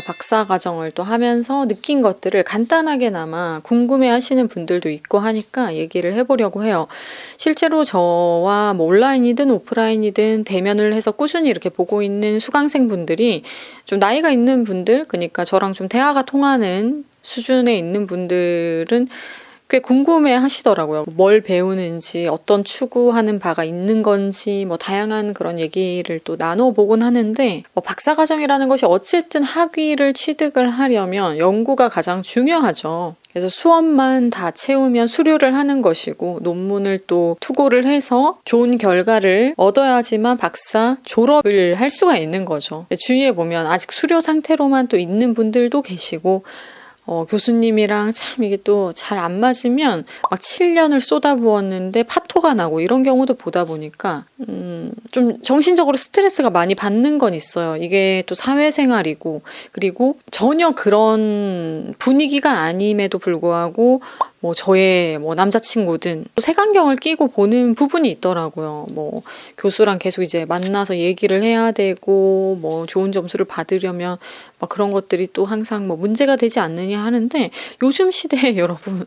제가 박사 과정을 또 하면서 느낀 것들을 간단하게나마 궁금해 하시는 분들도 있고 하니까 얘기를 해보려고 해요. 실제로 저와 뭐 온라인이든 오프라인이든 대면을 해서 꾸준히 이렇게 보고 있는 수강생 분들이 좀 나이가 있는 분들, 그러니까 저랑 좀 대화가 통하는 수준에 있는 분들은 꽤 궁금해 하시더라고요. 뭘 배우는지, 어떤 추구하는 바가 있는 건지, 뭐 다양한 그런 얘기를 또 나눠보곤 하는데, 뭐 박사과정이라는 것이 어쨌든 학위를 취득을 하려면 연구가 가장 중요하죠. 그래서 수업만 다 채우면 수료를 하는 것이고, 논문을 또 투고를 해서 좋은 결과를 얻어야지만 박사 졸업을 할 수가 있는 거죠. 주위에 보면 아직 수료 상태로만 또 있는 분들도 계시고, 어, 교수님이랑 참 이게 또 잘 안 맞으면 막 7년을 쏟아부었는데 파토가 나고 이런 경우도 보다 보니까 음, 좀 정신적으로 스트레스가 많이 받는 건 있어요. 이게 또 사회생활이고 그리고 전혀 그런 분위기가 아님에도 불구하고 뭐 저의 뭐 남자친구든 색안경을 끼고 보는 부분이 있더라고요. 뭐 교수랑 계속 이제 만나서 얘기를 해야 되고 뭐 좋은 점수를 받으려면 막 그런 것들이 또 항상 뭐 문제가 되지 않느냐 하는데 요즘 시대에 여러분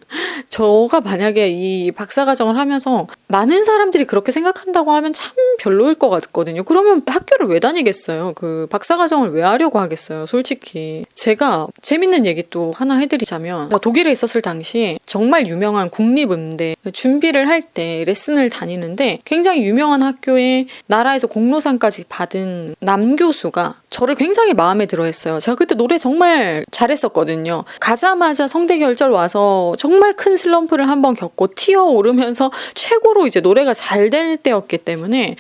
저가 만약에 이 박사과정을 하면서 많은 사람들이 그렇게 생각한다고 하면 참 별로일 것 같거든요. 그러면 학교를 왜 다니겠어요? 그 박사과정을 왜 하려고 하겠어요? 솔직히 제가 재밌는 얘기 또 하나 해드리자면 독일에 있었을 당시에 정말 유명한 국립음대 준비를 할 때 레슨을 다니는데 굉장히 유명한 학교에 나라에서 공로상까지 받은 남교수가 저를 굉장히 마음에 들어 했어요. 제가 그때 노래 정말 잘했었거든요. 가자마자 성대 결절 와서 정말 큰 슬럼프를 한번 겪고 튀어 오르면서 최고로 이제 노래가 잘 될 때였기 때문에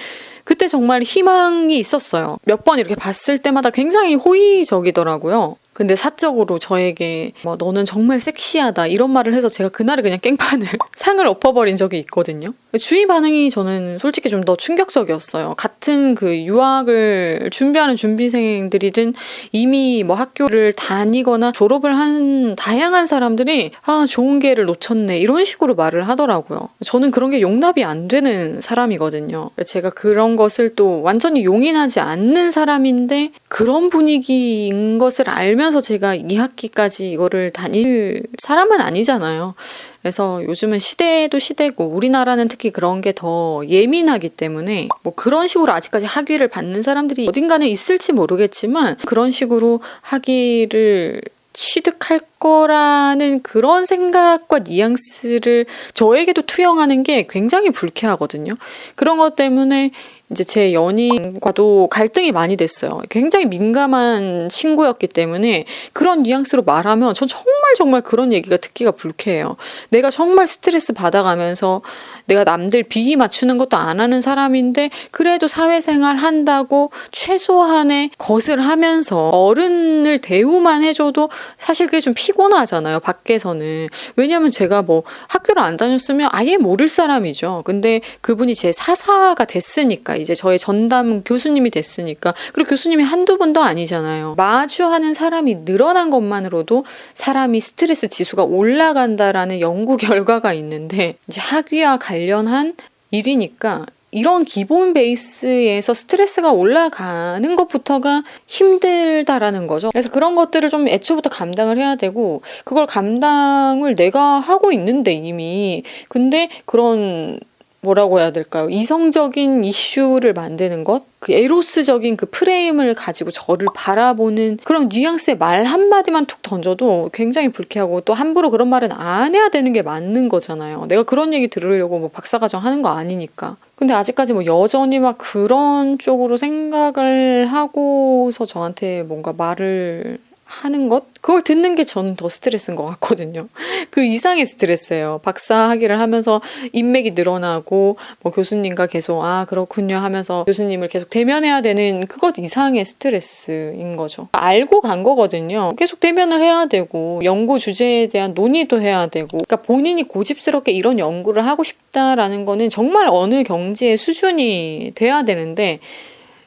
그때 정말 희망이 있었어요. 몇 번 이렇게 봤을 때마다 굉장히 호의적이더라고요. 근데 사적으로 저에게 뭐 너는 정말 섹시하다 이런 말을 해서 제가 그날에 그냥 깽판을 상을 엎어버린 적이 있거든요. 주위 반응이 저는 솔직히 좀 더 충격적이었어요. 같은 그 유학을 준비하는 준비생들이든 이미 뭐 학교를 다니거나 졸업을 한 다양한 사람들이 아 좋은 기회를 놓쳤네 이런 식으로 말을 하더라고요. 저는 그런 게 용납이 안 되는 사람이거든요. 제가 그런 것을 또 완전히 용인하지 않는 사람인데 그런 분위기인 것을 알면 서 제가 2학기까지 이거를 다닐 사람은 아니잖아요. 그래서 요즘은 시대도 시대고 우리나라는 특히 그런 게 더 예민하기 때문에 뭐 그런 식으로 아직까지 학위를 받는 사람들이 어딘가는 있을지 모르겠지만 그런 식으로 학위를 취득할 거라는 그런 생각과 뉘앙스를 저에게도 투영하는 게 굉장히 불쾌하거든요. 그런 것 때문에 이제 제 연인과도 갈등이 많이 됐어요. 굉장히 민감한 친구였기 때문에 그런 뉘앙스로 말하면 전 정말 정말 그런 얘기가 듣기가 불쾌해요. 내가 정말 스트레스 받아가면서 내가 남들 비위 맞추는 것도 안 하는 사람인데 그래도 사회생활 한다고 최소한의 것을 하면서 어른을 대우만 해줘도 사실 그게 좀 피곤하잖아요. 밖에서는. 왜냐하면 제가 뭐 학교를 안 다녔으면 아예 모를 사람이죠. 근데 그분이 제 사사가 됐으니까 이제 저의 전담 교수님이 됐으니까 그리고 교수님이 한두 분도 아니잖아요. 마주하는 사람이 늘어난 것만으로도 사람이 스트레스 지수가 올라간다라는 연구 결과가 있는데 이제 학위와 관련한 일이니까 이런 기본 베이스에서 스트레스가 올라가는 것부터가 힘들다라는 거죠. 그래서 그런 것들을 좀 애초부터 감당을 해야 되고, 그걸 감당을 내가 하고 있는데 이미. 근데 그런 뭐라고 해야 될까요? 이성적인 이슈를 만드는 것? 그 에로스적인 그 프레임을 가지고 저를 바라보는 그런 뉘앙스의 말 한마디만 툭 던져도 굉장히 불쾌하고 또 함부로 그런 말은 안 해야 되는 게 맞는 거잖아요. 내가 그런 얘기 들으려고 뭐 박사과정 하는 거 아니니까. 근데 아직까지 뭐 여전히 막 그런 쪽으로 생각을 하고서 저한테 뭔가 말을 하는 것? 그걸 듣는 게 저는 더 스트레스인 것 같거든요. 그 이상의 스트레스예요. 박사 학위를 하면서 인맥이 늘어나고 뭐 교수님과 계속 아 그렇군요 하면서 교수님을 계속 대면해야 되는 그것 이상의 스트레스인 거죠. 알고 간 거거든요. 계속 대면을 해야 되고 연구 주제에 대한 논의도 해야 되고 그러니까 본인이 고집스럽게 이런 연구를 하고 싶다라는 거는 정말 어느 경지의 수준이 돼야 되는데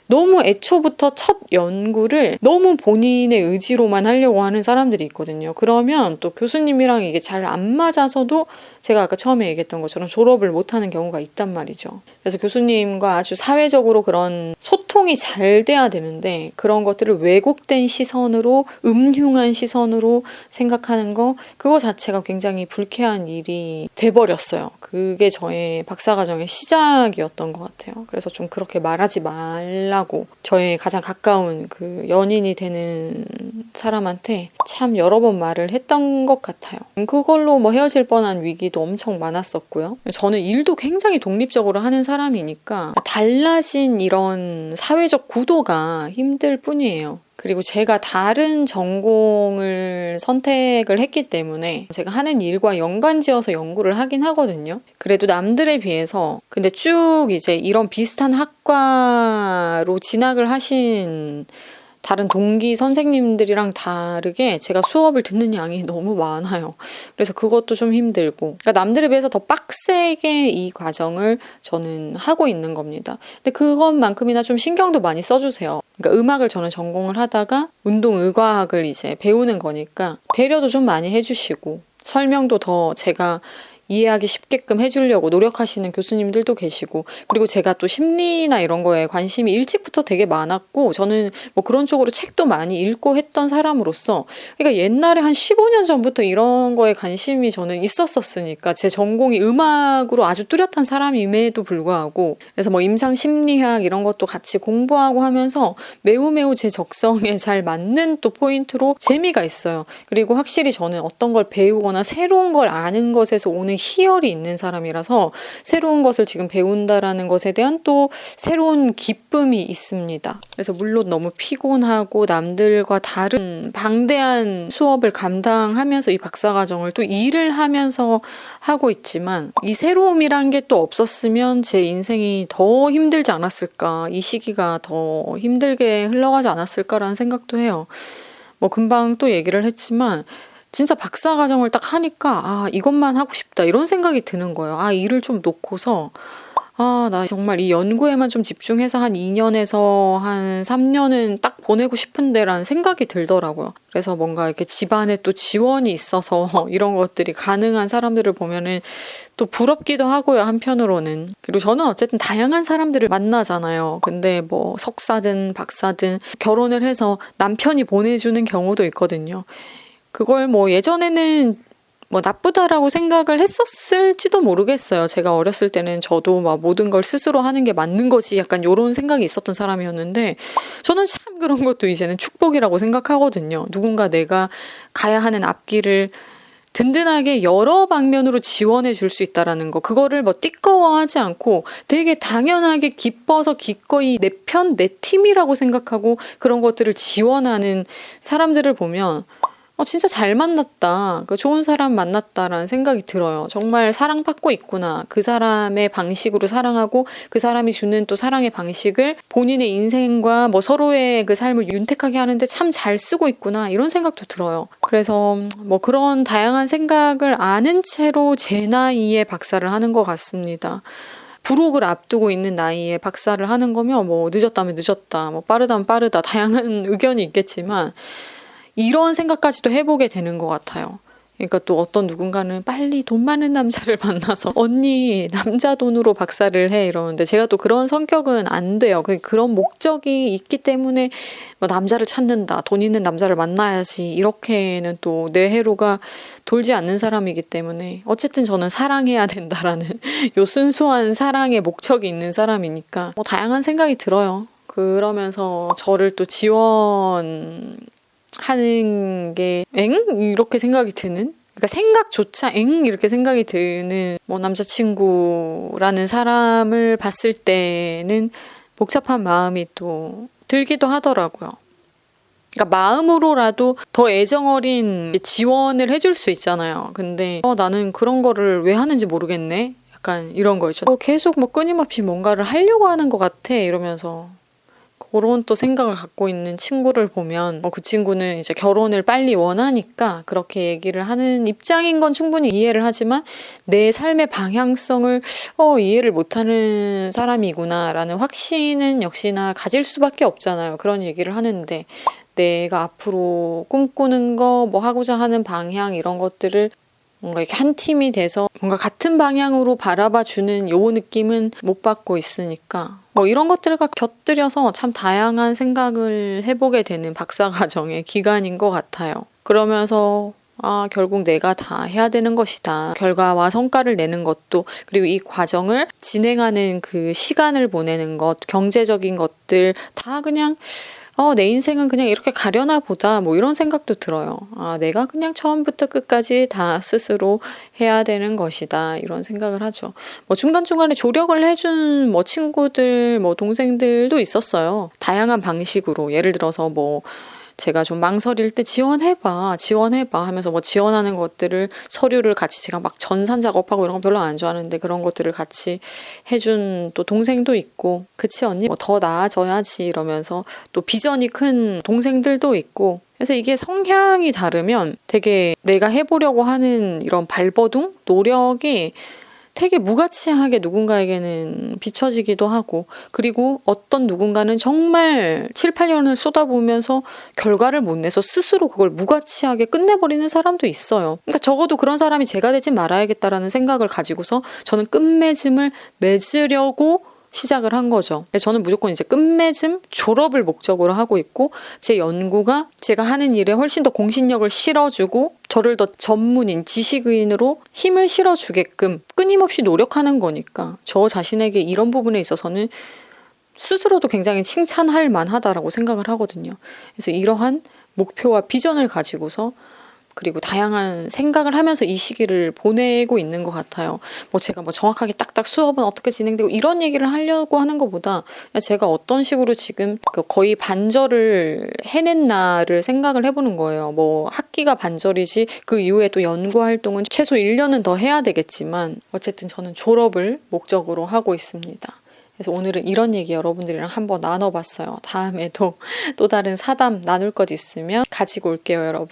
너무 애초부터 첫 연구를 너무 본인의 의지로만 하려고 하는 사람들이 있거든요. 그러면 또 교수님이랑 이게 잘 안 맞아서도 제가 아까 처음에 얘기했던 것처럼 졸업을 못하는 경우가 있단 말이죠. 그래서 교수님과 아주 사회적으로 그런 소통이 잘 돼야 되는데 그런 것들을 왜곡된 시선으로 음흉한 시선으로 생각하는 거 그거 자체가 굉장히 불쾌한 일이 돼버렸어요. 그게 저의 박사과정의 시작이었던 것 같아요. 그래서 좀 그렇게 말하지 말라 고 저의 가장 가까운 그 연인이 되는 사람한테 참 여러 번 말을 했던 것 같아요. 그걸로 뭐 헤어질 뻔한 위기도 엄청 많았었고요. 저는 일도 굉장히 독립적으로 하는 사람이니까 달라진 이런 사회적 구도가 힘들 뿐이에요. 그리고 제가 다른 전공을 선택을 했기 때문에 제가 하는 일과 연관지어서 연구를 하긴 하거든요. 그래도 남들에 비해서 근데 쭉 이제 이런 비슷한 학과로 진학을 하신 다른 동기 선생님들이랑 다르게 제가 수업을 듣는 양이 너무 많아요. 그래서 그것도 좀 힘들고. 그러니까 남들에 비해서 더 빡세게 이 과정을 저는 하고 있는 겁니다. 근데 그것만큼이나 좀 신경도 많이 써주세요. 그러니까 음악을 저는 전공을 하다가 운동 의과학을 이제 배우는 거니까 배려도 좀 많이 해주시고 설명도 더 제가 이해하기 쉽게끔 해주려고 노력하시는 교수님들도 계시고 그리고 제가 또 심리나 이런 거에 관심이 일찍부터 되게 많았고 저는 뭐 그런 쪽으로 책도 많이 읽고 했던 사람으로서 그러니까 옛날에 한 15년 전부터 이런 거에 관심이 저는 있었었으니까 제 전공이 음악으로 아주 뚜렷한 사람임에도 불구하고 그래서 뭐 임상 심리학 이런 것도 같이 공부하고 하면서 매우 매우 제 적성에 잘 맞는 또 포인트로 재미가 있어요. 그리고 확실히 저는 어떤 걸 배우거나 새로운 걸 아는 것에서 오는 희열이 있는 사람이라서 새로운 것을 지금 배운다라는 것에 대한 또 새로운 기쁨이 있습니다. 그래서 물론 너무 피곤하고 남들과 다른 방대한 수업을 감당하면서 이 박사과정을 또 일을 하면서 하고 있지만 이 새로움이란 게 또 없었으면 제 인생이 더 힘들지 않았을까 이 시기가 더 힘들게 흘러가지 않았을까라는 생각도 해요. 뭐 금방 또 얘기를 했지만 진짜 박사 과정을 딱 하니까 아 이것만 하고 싶다 이런 생각이 드는 거예요. 아 일을 좀 놓고서 아, 나 정말 이 연구에만 좀 집중해서 한 2년에서 한 3년은 딱 보내고 싶은데라는 생각이 들더라고요. 그래서 뭔가 이렇게 집안에 또 지원이 있어서 이런 것들이 가능한 사람들을 보면은 또 부럽기도 하고요, 한편으로는. 그리고 저는 어쨌든 다양한 사람들을 만나잖아요. 근데 뭐 석사든 박사든 결혼을 해서 남편이 보내주는 경우도 있거든요. 그걸 뭐 예전에는 뭐 나쁘다라고 생각을 했었을지도 모르겠어요. 제가 어렸을 때는 저도 막 모든 걸 스스로 하는 게 맞는 거지 약간 요런 생각이 있었던 사람이었는데 저는 참 그런 것도 이제는 축복이라고 생각하거든요. 누군가 내가 가야 하는 앞길을 든든하게 여러 방면으로 지원해 줄 수 있다라는 거. 그거를 뭐 띠꺼워하지 않고 되게 당연하게 기뻐서 기꺼이 내 편, 내 팀이라고 생각하고 그런 것들을 지원하는 사람들을 보면 어, 진짜 잘 만났다. 그 좋은 사람 만났다라는 생각이 들어요. 정말 사랑받고 있구나. 그 사람의 방식으로 사랑하고 그 사람이 주는 또 사랑의 방식을 본인의 인생과 뭐 서로의 그 삶을 윤택하게 하는데 참 잘 쓰고 있구나. 이런 생각도 들어요. 그래서 뭐 그런 다양한 생각을 아는 채로 제 나이에 박사를 하는 것 같습니다. 부록을 앞두고 있는 나이에 박사를 하는 거면 뭐 늦었다면 늦었다, 뭐 빠르다면 빠르다, 다양한 의견이 있겠지만 이런 생각까지도 해보게 되는 것 같아요. 그러니까 또 어떤 누군가는 빨리 돈 많은 남자를 만나서 언니 남자 돈으로 박사를 해 이러는데 제가 또 그런 성격은 안 돼요. 그 그런 목적이 있기 때문에 뭐 남자를 찾는다, 돈 있는 남자를 만나야지 이렇게는 또 내 해로가 돌지 않는 사람이기 때문에 어쨌든 저는 사랑해야 된다라는 요 순수한 사랑의 목적이 있는 사람이니까 뭐 다양한 생각이 들어요. 그러면서 저를 또 지원 하는 게 엥? 이렇게 생각이 드는? 그러니까 생각조차 엥? 이렇게 생각이 드는 뭐 남자친구라는 사람을 봤을 때는 복잡한 마음이 또 들기도 하더라고요. 그러니까 마음으로라도 더 애정어린 지원을 해줄 수 있잖아요. 근데 어, 나는 그런 거를 왜 하는지 모르겠네. 약간 이런 거 있죠. 어, 계속 뭐 끊임없이 뭔가를 하려고 하는 것 같아. 이러면서 그런 또 생각을 갖고 있는 친구를 보면 어, 그 친구는 이제 결혼을 빨리 원하니까 그렇게 얘기를 하는 입장인 건 충분히 이해를 하지만 내 삶의 방향성을 어, 이해를 못하는 사람이구나라는 확신은 역시나 가질 수밖에 없잖아요. 그런 얘기를 하는데 내가 앞으로 꿈꾸는 거, 뭐 하고자 하는 방향 이런 것들을 뭔가 이렇게 한 팀이 돼서 뭔가 같은 방향으로 바라봐 주는 요 느낌은 못 받고 있으니까 뭐 이런 것들과 곁들여서 참 다양한 생각을 해보게 되는 박사과정의 기간인 것 같아요. 그러면서 아, 결국 내가 다 해야 되는 것이다. 결과와 성과를 내는 것도, 그리고 이 과정을 진행하는 그 시간을 보내는 것, 경제적인 것들, 다 그냥, 어, 내 인생은 그냥 이렇게 가려나 보다. 뭐 이런 생각도 들어요. 아, 내가 그냥 처음부터 끝까지 다 스스로 해야 되는 것이다. 이런 생각을 하죠. 뭐 중간중간에 조력을 해준 뭐 친구들, 뭐 동생들도 있었어요. 다양한 방식으로. 예를 들어서 뭐, 제가 좀 망설일 때 지원해봐, 지원해봐 하면서 뭐 지원하는 것들을 서류를 같이 제가 막 전산 작업하고 이런 거 별로 안 좋아하는데 그런 것들을 같이 해준 또 동생도 있고, 그치 언니? 뭐 더 나아져야지 이러면서 또 비전이 큰 동생들도 있고, 그래서 이게 성향이 다르면 되게 내가 해보려고 하는 이런 발버둥? 노력이 되게 무가치하게 누군가에게는 비춰지기도 하고, 그리고 어떤 누군가는 정말 7, 8년을 쏟아보면서 결과를 못 내서 스스로 그걸 무가치하게 끝내버리는 사람도 있어요. 그러니까 적어도 그런 사람이 제가 되지 말아야겠다라는 생각을 가지고서 저는 끝맺음을 맺으려고 시작을 한 거죠. 저는 무조건 이제 끝맺음, 졸업을 목적으로 하고 있고, 제 연구가 제가 하는 일에 훨씬 더 공신력을 실어주고, 저를 더 전문인, 지식인으로 힘을 실어주게끔 끊임없이 노력하는 거니까, 저 자신에게 이런 부분에 있어서는 스스로도 굉장히 칭찬할 만하다라고 생각을 하거든요. 그래서 이러한 목표와 비전을 가지고서 그리고 다양한 생각을 하면서 이 시기를 보내고 있는 것 같아요. 뭐 제가 뭐 정확하게 딱딱 수업은 어떻게 진행되고 이런 얘기를 하려고 하는 것보다 제가 어떤 식으로 지금 그 거의 반절을 해냈나를 생각을 해보는 거예요. 뭐 학기가 반절이지 그 이후에 또 연구 활동은 최소 1년은 더 해야 되겠지만 어쨌든 저는 졸업을 목적으로 하고 있습니다. 그래서 오늘은 이런 얘기 여러분들이랑 한번 나눠봤어요. 다음에도 또 다른 사담 나눌 것 있으면 가지고 올게요, 여러분.